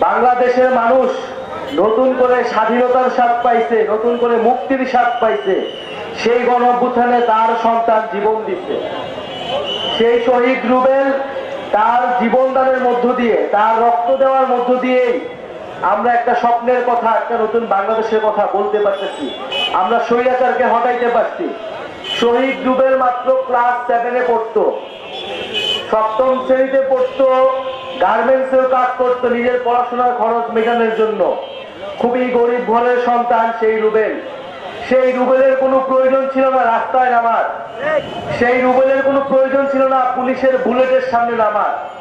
বাংলাদেশের মানুষ নতুন করে স্বাধীনতার স্বাদ পাইছে, নতুন করে মুক্তির স্বাদ পাইছে। সেই গণ তার সন্তান জীবন দিচ্ছে। সেই শহীদ রুবেল তার জীবনদানের মধ্য দিয়ে, তার রক্ত দেওয়ার মধ্য দিয়েই আমরা একটা স্বপ্নের কথা, একটা নতুন বাংলাদেশের কথা বলতে পারতেছি। আমরা স্বৈরাচারকে হটাইতে পারছি। শহীদ রুবেল মাত্র ক্লাস সেভেনে পড়তো। সপ্তম শ্রেণীতে পড়তো গার্মেন্টসেও কাজ করতো, নিজের পড়াশোনার খরচ মেটানোর জন্য। খুবই গরিব ঘরের সন্তান সেই রুবেল। সেই রুবেলের কোনো প্রয়োজন ছিল না রাস্তায় নামার। সেই রুবেলের কোনো প্রয়োজন ছিল না পুলিশের বুলেটের সামনে নামার।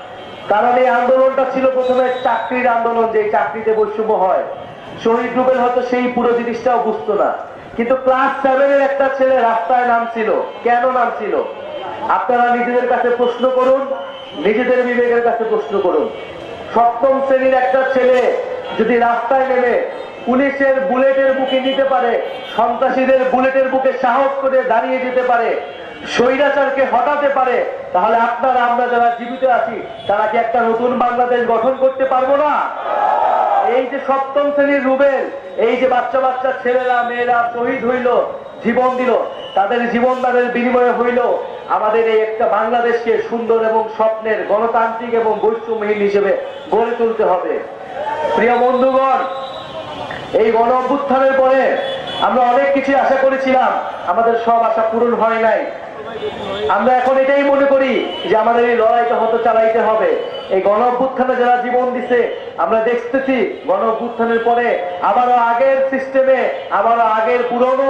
কারণ এই আন্দোলনটা ছিল প্রথমে চাকরির আন্দোলন, যে চাকরিতে বৈষম্য হয়। শহীদ রুবেল হয়তো সেই পুরো জিনিসটাও বুঝতো না। কিন্তু ক্লাস সেভেনের একটা ছেলে রাস্তায় নামছিল। কেন নামছিল? আপনারা নিজেদের কাছে প্রশ্ন করুন। নিজেদের বিবেকের কাছে প্রশ্ন করুন। সপ্তম শ্রেণির একটা ছেলে যদি রাস্তায় নেমে পুলিশের বুলেটের বুকে নিতে পারে, সন্ত্রাসীদের বুলেটের বুকে সাহস করে দাঁড়িয়ে যেতে পারে, স্বৈরাচারকে হটাতে পারে, তাহলে আপনারা, আমরা যারা জীবিত আছি, তারা কি একটা নতুন বাংলাদেশ গঠন করতে পারব না? এই যে সপ্তম শ্রেণির রুবেল, এই যে বাচ্চা বাচ্চা ছেলেরা, মেয়েরা শহীদ হইল, জীবন দিল, তাদের জীবনদানের বিনিময়ে হইল আমাদের এই একটা বাংলাদেশকে সুন্দর এবং স্বপ্নের গণতান্ত্রিক এবং বৈষম্যহীন হিসেবে গড়ে তুলতে হবে। প্রিয় বন্ধুগণ, এই গণ অভ্যুত্থানের পরে আমরা অনেক কিছু আশা করেছিলাম, আমাদের সব আশা পূরণ হয় নাই। আমরা এখন এটাই মনে করি যে আমাদের এই লড়াইটা হয়তো চালাইতে হবে। এই গণ অভ্যুত্থানে যারা জীবন দিছে, আমরা দেখতেছি গণ অভ্যুত্থানের পরে আবারও আগের সিস্টেমে আবারও আগের পুরনো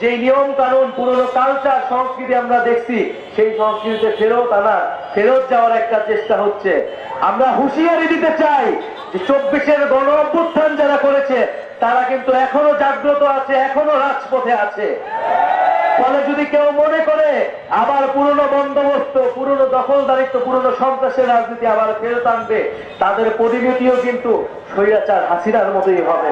যে নিয়ম কানুন, পুরনো কালচার সংস্কৃতি আমরা দেখছি, সেই সংস্কৃতিতে ফেরত আনার, ফেরত যাওয়ার একটা চেষ্টা হচ্ছে। আমরা হুঁশিয়ারি দিতে চাই যে চব্বিশের গণ অভ্যুত্থান যারা করেছে, তারা কিন্তু এখনও জাগ্রত আছে, এখনও রাজপথে আছে। ফলে যদি কেউ মনে করে, আবার পুরনো বন্দোবস্ত, পুরনো দখলদারিত্ব, পুরনো সন্ত্রাসের রাজনীতি আবার ফেরত আনবে, তাদের পরিণতিও কিন্তু স্বৈরাচার হাসিনার মতোই হবে।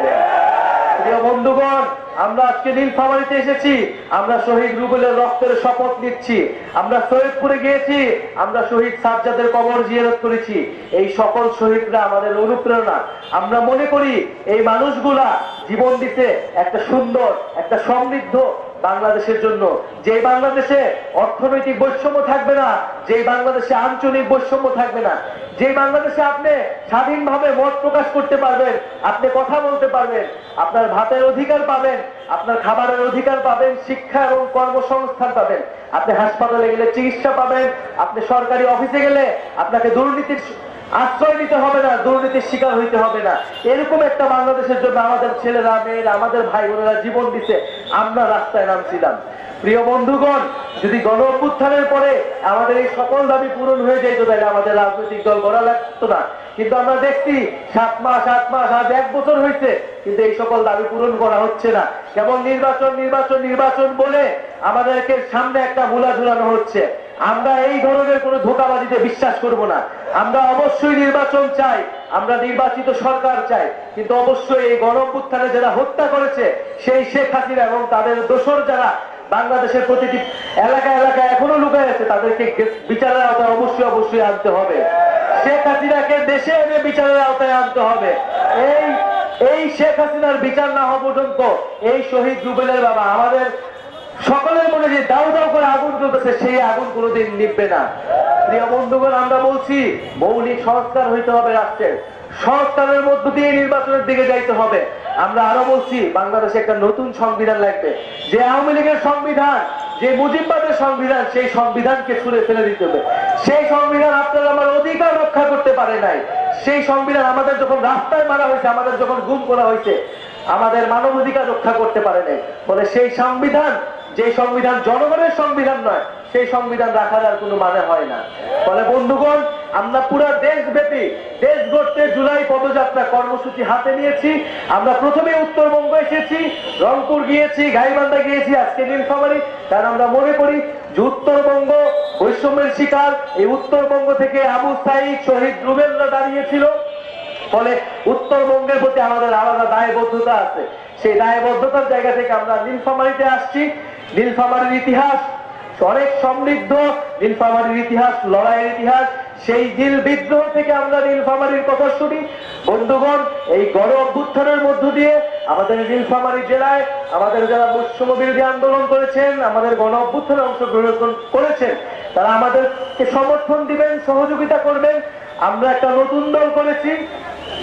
বন্ধুগণ, আমরা আজকে নীলফামারিতে এসেছি। আমরা শহীদ রুবেলের রক্তের শপথ নিচ্ছি। আমরা সৈয়দপুরে গিয়েছি। আমরা শহীদ সাজ্জাদের কবর জিয়ারত করেছি। এই সকল শহীদরা আমাদের অনুপ্রেরণা। আমরা মনে করি এই মানুষগুলা জীবন দিতে একটা সুন্দর, একটা সমৃদ্ধ বাংলাদেশের জন্য। যে বাংলাদেশে অর্থনৈতিক বৈষম্য থাকবে না যে বাংলাদেশে আঞ্চলিক বৈষম্য থাকবে না যে বাংলাদেশে আপনি স্বাধীনভাবে মত প্রকাশ করতে পারবেন, আপনি কথা বলতে পারবেন, আপনার ভাতের অধিকার পাবেন, আপনার খাবারের অধিকার পাবেন, শিক্ষা এবং কর্মসংস্থান পাবেন, আপনি হাসপাতালে গেলে চিকিৎসা পাবেন, আপনি সরকারি অফিসে গেলে আপনাকে দুর্নীতির আশ্রয় নিতে হবে না দুর্নীতির শিকার হইতে হবে না। এরকম একটা বাংলাদেশের জন্য আমাদের ছেলেরা, মেয়েরা, আমাদের ভাই বোনেরা জীবন দিছে, আমরা রাস্তায় নামছিলাম। প্রিয় বন্ধুগণ, যদি গণ অভ্যুত্থানের পরে আমাদের এই সকল দাবি পূরণ হয়ে যেত, তাহলে আমাদের রাজনৈতিক দল গড়া লাগতো না। কিন্তু আমরা দেখছি, সাত মাস, আট মাস, আজ এক বছর হয়েছে কিন্তু এই সকল দাবি পূরণ করা হচ্ছে না। কেবল নির্বাচন নির্বাচন নির্বাচন বলে আমাদেরকে সামনে একটা মূলা ঝুলানো হচ্ছে। আমরা এই ধরনের কোনো ধোকাবাজিতে বিশ্বাস করব না। আমরা অবশ্যই নির্বাচন চাই। আমরা নির্বাচিত সরকার চাই। কিন্তু অবশ্যই এই গণ অভ্যুত্থানে যারা হত্যা করেছে, সেই শেখ হাসিনা এবং তাদের দোসর যারা বাংলাদেশের প্রতিটি এলাকা এলাকা এখনও লুকায় আছে, তাদেরকে বিচারের আওতায় অবশ্যই অবশ্যই আনতে হবে। শেখ হাসিনাকে দেশে এনে বিচারের আওতায় আনতে হবে। এই এই শেখ হাসিনার বিচার না হওয়া পর্যন্ত এই শহীদ রুবেলের বাবা, আমাদের সকলের মনে যে দাউ দাউ করে আগুন জ্বলতেছে, সেই আগুন কোনোদিন নিববে না। প্রিয় বন্ধুগণ, আমরা বলছি মৌলিক সংস্কার হইতে হবে রাষ্ট্রের। সংস্কারের মধ্য দিয়ে নির্বাচনের দিকে যাইতে হবে। আমরা আরও বলছি, বাংলাদেশে একটা নতুন সংবিধান লাগবে। যে আওয়ামী লীগের সংবিধান, যে মুজিববাদের সংবিধান, সেই সংবিধানকে ছুড়ে ফেলে দিতে হবে। সেই সংবিধান আপনার আমার অধিকার রক্ষা করতে পারে নাই। সেই সংবিধান আমাদের যখন রাস্তায় মারা হয়েছে, আমাদের যখন গুম করা হয়েছে, আমাদের মানব অধিকার রক্ষা করতে পারে নাই। ফলে সেই সংবিধান যে সংবিধান জনগণের সংবিধান নয় সেই সংবিধান রাখার আর কোনো মানে হয় না। ফলে বন্ধুগণ, আমরা পুরো দেশব্যাপী, দেশ গড়তে জুলাই পদযাত্রা কর্মসূচি হাতে নিয়েছি। আমরা প্রথমে উত্তরবঙ্গ এসেছি, রংপুর গিয়েছি, গাইবান্ধা গিয়েছি, আজকে নীলফামারি। কারণ আমরা মনে করি যে উত্তরবঙ্গ বৈষম্যের শিকার। এই উত্তরবঙ্গ থেকে আবু সাইদ শহীদ রুবেলরা দাঁড়িয়েছিল। ফলে উত্তরবঙ্গের প্রতি আমাদের আলাদা দায়বদ্ধতা আছে। সেই দায়বদ্ধতার জায়গা থেকে আমরা নীলফামারিতে আসছি। নীলফামারির ইতিহাস অনেক সমৃদ্ধ নীলফামারীর ইতিহাস, লড়াইয়ের ইতিহাস। সেই দিল বিদ্রোহ থেকে আমরা নীলফামারীর কথা শুনি। বন্ধুগণ, এই গণ অভ্যুত্থানের মধ্য দিয়ে আমাদের নীলফামারী জেলায় আমাদের যারা বৈষম্য বিরোধী আন্দোলন করেছেন, আমাদের গণ অভ্যুত্থানে অংশগ্রহণ করেছেন, তারা আমাদেরকে সমর্থন দিবেন, সহযোগিতা করবেন। আমরা একটা নতুন দল করেছি।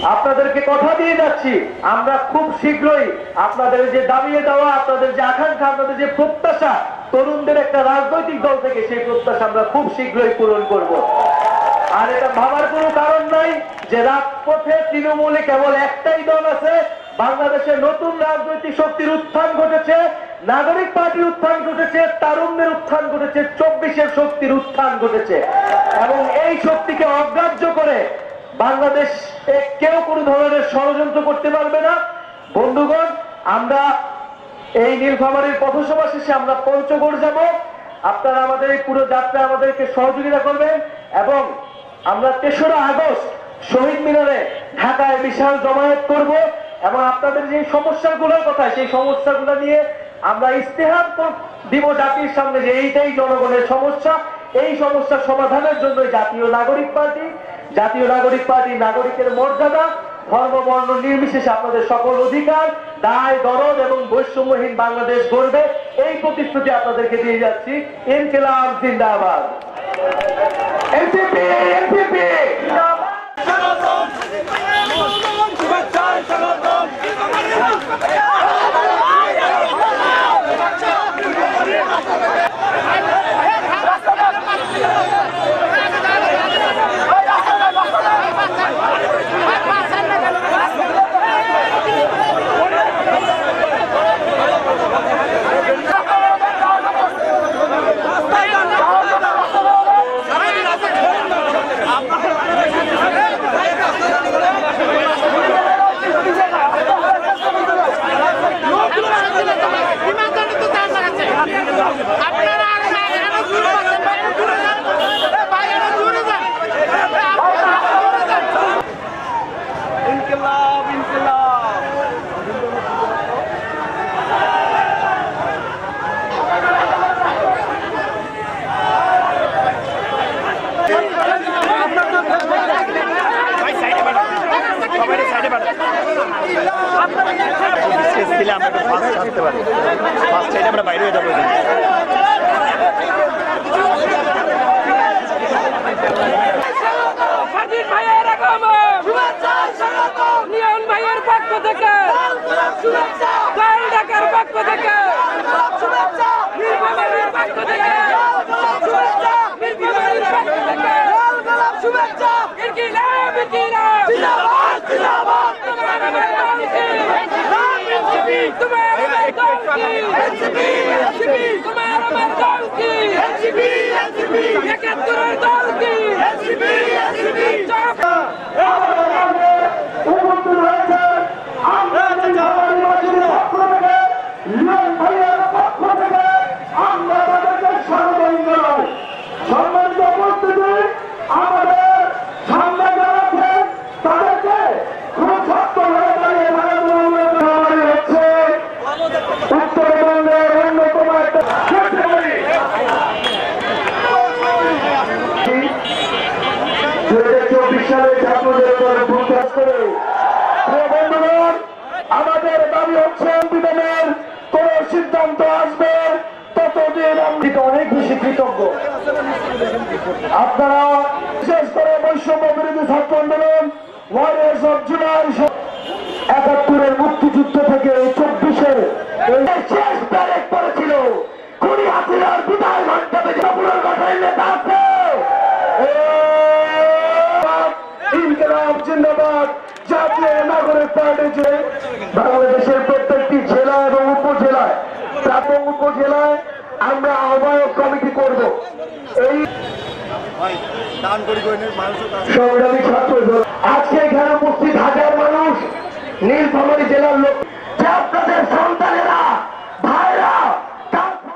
আপনাদেরকে কথা দিয়ে যাচ্ছি। আমরা খুব শীঘ্রই আপনাদের যে দাবিয়ে দেওয়া, আপনাদের যে আকাঙ্ক্ষা, আপনাদের যে প্রত্যাশা তরুণদের একটা রাজনৈতিক দল থেকে সেই প্রত্যাশা আমরা খুব শীঘ্রই পূরণ করব। আর এটা ভাবার কোনো কারণ নাই যে রাজপথে তৃণমূলে কেবল একটাই দল আছে, বাংলাদেশে নতুন রাজনৈতিক শক্তির উত্থান ঘটেছে, নাগরিক পার্টির উত্থান ঘটেছে তারুণ্যের উত্থান ঘটেছে, চব্বিশের শক্তির উত্থান ঘটেছে। এবং এই শক্তিকে অগ্রাহ্য করে বাংলাদেশ কেউ কোনো ধরনের ষড়যন্ত্র করতে পারবে না। বন্ধুগণ, আমরা এই নীলফামারীর পথসভা শেষে আমরা পঞ্চগড় যাব। আপনারা আমাদের এই পুরো যাত্রা আমাদেরকে সহযোগিতা করবেন এবং আমরা তেসরা আগস্ট শহীদ মিনারে ঢাকায় বিশাল জমায়েত করব এবং আপনাদের যে সমস্যাগুলোর কথা, সেই সমস্যাগুলো নিয়ে আমরা ইস্তেহার দিব জাতির সামনে যে এইটাই জনগণের সমস্যা। এই সমস্যার সমাধানের জন্য জাতীয় নাগরিক পার্টি, জাতীয় নাগরিক পার্টি নাগরিকের মর্যাদা, ধর্ম, বর্ণ নির্বিশেষে আপনাদের সকল অধিকার দায়, দরদ এবং বৈষম্যহীন বাংলাদেশ গড়বে। এই প্রতিশ্রুতি আপনাদেরকে দিয়ে যাচ্ছি। ইনকিলাব জিন্দাবাদ। এনসিপি আপনারা আর না এখানে ঘুরে যান বাইরে ঘুরে যান এ ভাই এখানে ঘুরে যান এ আপনারা ঘুরে যান ইনকিলাব ইনকিলাব স্পেস দিলে আমরা আমরা বাইরে ভাইয়ের পক্ষ থেকে কাল ঢাকার পক্ষ থেকে নীলফামারীর পক্ষ থেকে নীলফামারীর পক্ষ থেকে ইনকিলাব ইনকিলাব তোমার আমার দল কি তোমার আমার দল কি তোমার আমার দল কি একাত্তরের দল কি চাপ উপস্থিত হয়েছে আমরা নীলফামারীবাসীর পক্ষ থেকে লিয়ন ভাইয়ের পক্ষ থেকে আমরা তাদেরকে স্বাগত জানাই সম্মানিত উপস্থিতি আমাদের সামনে যারা আছেন তাদেরকে খুব শক্ত হয়ে দাঁড়িয়ে থাকার অনুরোধ হচ্ছে উত্তরবঙ্গের অন্যতম একটা ক্ষেত্রমণি দু হাজার চব্বিশ সালে ছাত্রদের প্রকাশ করে। বন্ধুগণ, আমাদের দাবি হচ্ছে সংবিধানের কোন সিদ্ধান্ত আসবে ততদিন আমি অনেক বেশি কৃতজ্ঞ। আপনারা বিশেষ করে বৈষম্য বিরোধী ছাত্র আন্দোলন ওয়ারিয়ার্স অফ জুলাই একাত্তরের মুক্তিযুদ্ধ থেকে চব্বিশের শেষ জিন্দাবাদ। জাতীয় নাগরিক পার্টি যে বাংলাদেশের প্রত্যেকটি জেলা এবং উপজেলায় প্রাথমিক উপজেলায় আমরা আহ্বায়ক কমিটি করব। এই আজকে এখানে উপস্থিত হাজার মানুষ নীলফামারী জেলার লোক। আপনাদের